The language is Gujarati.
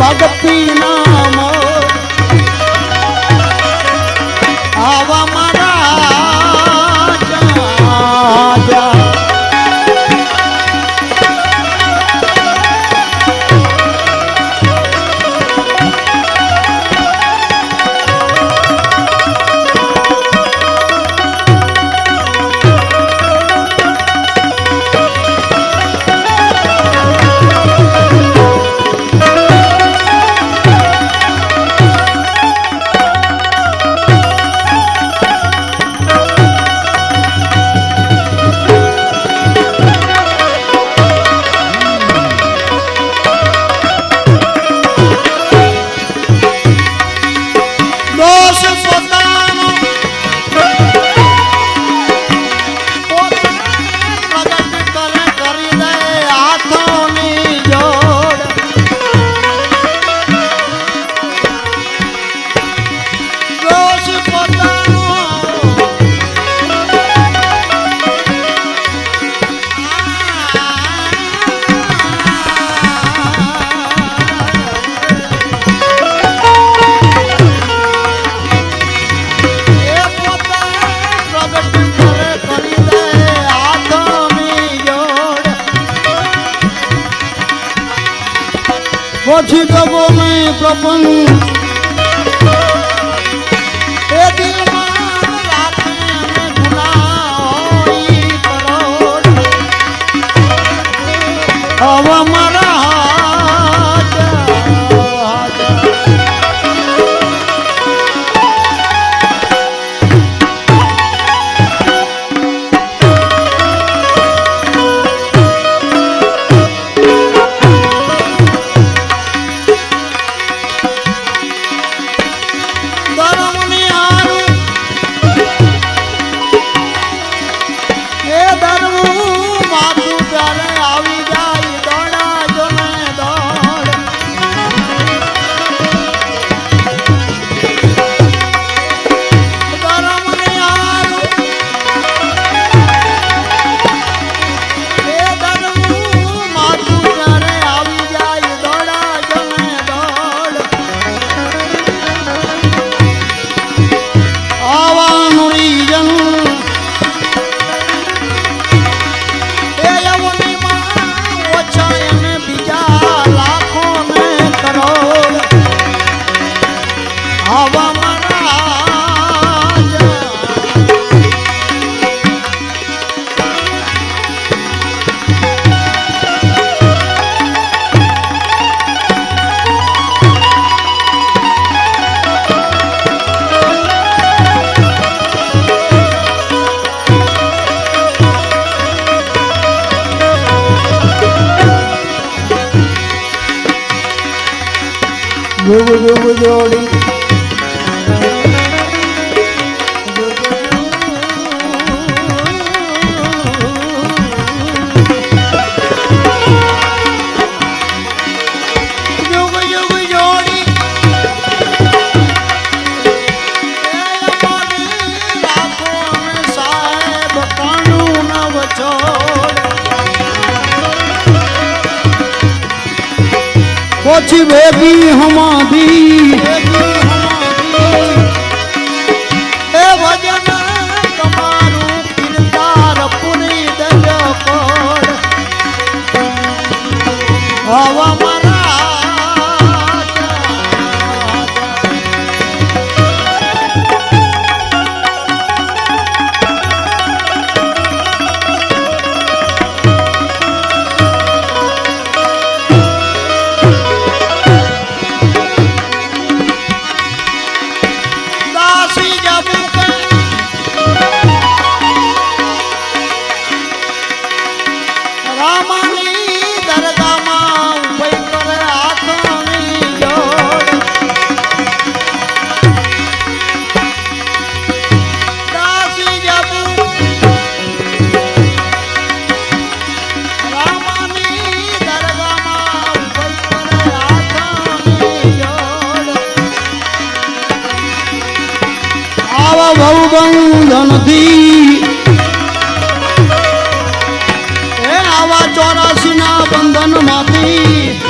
பகத்தினா কথিত বলে প্রপঞ্চ। જોડી सोच बेबी हमारी એવા બહુ બંધનથી એ આવા ચોરાસી ના બંધનમાંથી